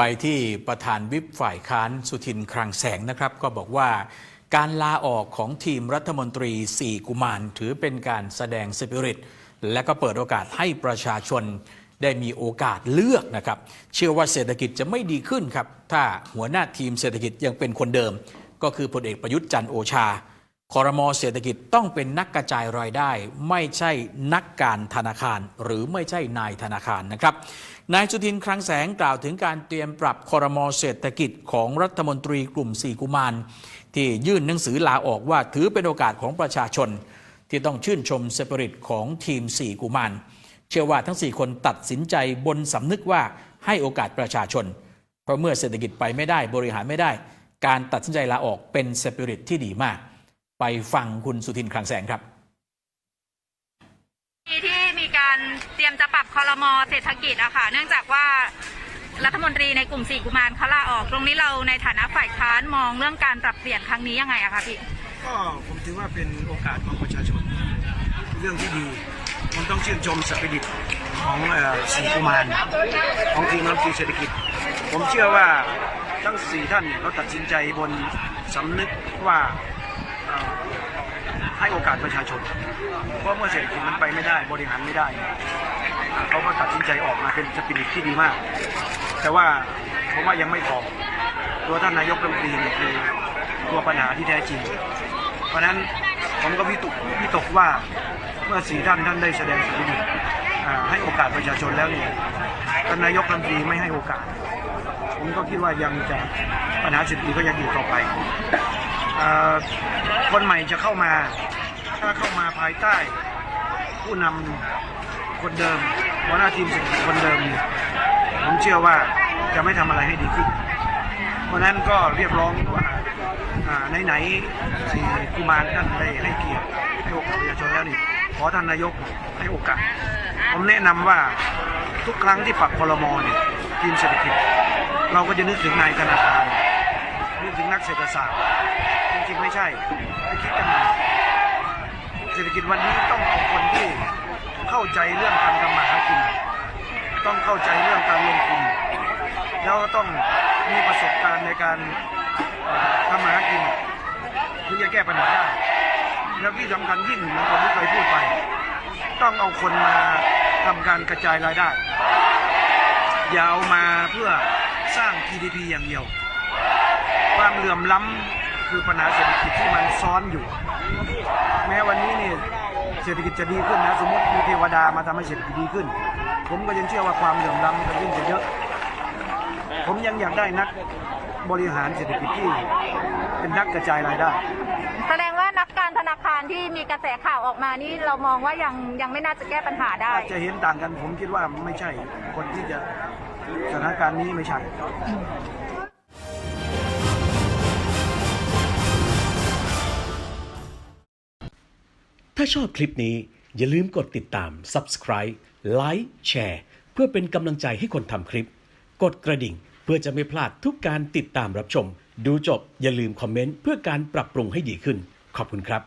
ไปที่ประธานวิปฝ่ายค้านสุทินคลังแสงนะครับ ก็บอกว่าการลาออกของทีมรัฐมนตรี 4 กุมารถือเป็นการแสดงสปิริต และก็เปิดโอกาสให้ประชาชนได้มีโอกาสเลือกนะครับ เชื่อว่าเศรษฐกิจจะไม่ดีขึ้นครับ ถ้าหัวหน้าทีมเศรษฐกิจยังเป็นคนเดิม ก็คือพลเอกประยุทธ์จันทร์โอชา คอรมอเศรษฐกิจต้องเป็นนักกระจายรายได้ ไม่ใช่นักการธนาคาร หรือไม่ใช่นายธนาคารนะครับนายสุทินคลังแสงกล่าวถึงการเตรียมปรับคอรมอเศรษฐกิจของรัฐมนตรีกลุ่ม4กุมาร ที่ยื่นหนังสือลาออกว่าถือเป็นโอกาสของประชาชน ที่ต้องชื่นชมสปิริตของทีม4กุมาร เชื่อว่าทั้ง 4 คนตัดสินใจบนสำนึกว่าให้โอกาสประชาชน เพราะเมื่อเศรษฐกิจไปไม่ได้บริหารไม่ได้ การตัดสินใจลาออกเป็นสปิริตที่ดีมาก ไปฟังคุณสุทินคลังแสงครับที่มีการเตรียมจะปรับคอรมอเศรษฐกิจอะค่ะ เนื่องจากว่ารัฐมนตรีในกลุ่มสี่กุมารเขาลาออก ตรงนี้เราในฐานะฝ่ายค้านมองเรื่องการปรับเปลี่ยนครั้งนี้ยังไงอะคะพี่ ก็ผมถือว่าเป็นโอกาสของประชาชน เรื่องที่ดีผมต้องชื่นชมสปิริตของเอ่อสีกุมารของทีมรัฐมนตรีเศรษฐกิจ ผมเชื่อว่าทั้งสี่ท่านเนี่ยเขาตัดสินใจบนสำนึกว่าเอ่อ ให้โอกาสประชาชน เพราะเมื่อเศรษฐกิจมันไปไม่ได้ บริหารไม่ได้ เขาก็ตัดสินใจออกมาเป็นสปิริตที่ดีมาก แต่ว่าผมว่ายังไม่พอตัวท่านนายกรัฐมนตรีเนี่ยคือตัวปัญหาที่แท้จริง เพราะนั้นผมก็วิตกวิตกว่าเมื่อสี่ท่านท่านได้แสดงสปิริตให้โอกาสประชาชนแล้วเนี่ยท่านนายกรัฐมนตรีไม่ให้โอกาส ผมก็คิดว่ายังจะปัญหาเศรษฐกิจก็ยังอยู่ต่อไป คนใหม่จะเข้ามา ถ้าเข้ามาภายใต้ ผู้นำคนเดิมหัวหน้าทีมเศรษฐกิจคนเดิม ผมเชื่อว่าจะไม่ทำอะไรให้ดีขึ้น เพราะนั้นก็เรียกร้องว่าไหนๆสี่กุมารท่านได้ให้เกียรติให้โอกาสประชาชนแล้วนี่ขอท่านนายกให้โอกาส ผมแนะนำว่าทุกครั้งที่ปรับคอรมอเนี่ยทีมเศรษฐกิจ เราก็จะนึกถึงนายธนาคาร ถึงนักเศรษฐศาสตร์ จริงๆไม่ใช่ไปคิดกันใหม่เศรษฐกิจวันนี้ต้องเอาคนที่เข้าใจเรื่องการทำมาหากิน ต้องเข้าใจเรื่องการลงทุน แล้วก็ต้องมีประสบการณ์ในการทำมาหากินถึงจะแก้ปัญหาได้ แล้วที่สำคัญยิ่งเหมือนผมที่เคยพูดไป ต้องเอาคนมาทำการกระจายรายได้ ยาเอามาเพื่อสร้าง GDP อย่างเดียว ความเหลื่อมล้ำคือปัญหาเศรษฐกิจที่มันซ้อนอยู่ แม้วันนี้เนี่ยเศรษฐกิจจะดีขึ้นนะสมมติมีเทวดามาทำให้เศรษฐกิจดีขึ้น ผมก็ยังเชื่อว่าความเหลื่อมล้ำมันยิ่งจะเยอะ ผมยังอยากได้นักบริหารเศรษฐกิจที่เป็นนักกระจายรายได้ แสดงว่านักการธนาคารที่มีกระแสข่าวออกมานี่เรามองว่ายังยังไม่น่าจะแก้ปัญหาได้อาจจะเห็นต่างกันผมคิดว่าไม่ใช่คนที่จะสถานการณ์นี้ไม่ใช่ ถ้าชอบคลิปนี้อย่าลืมกดติดตาม Subscribe ไลค์แชร์เพื่อเป็นกำลังใจให้คนทำคลิป กดกระดิ่งเพื่อจะไม่พลาดทุกการติดตามรับชม ดูจบอย่าลืมคอมเมนต์เพื่อการปรับปรุงให้ดีขึ้น ขอบคุณครับ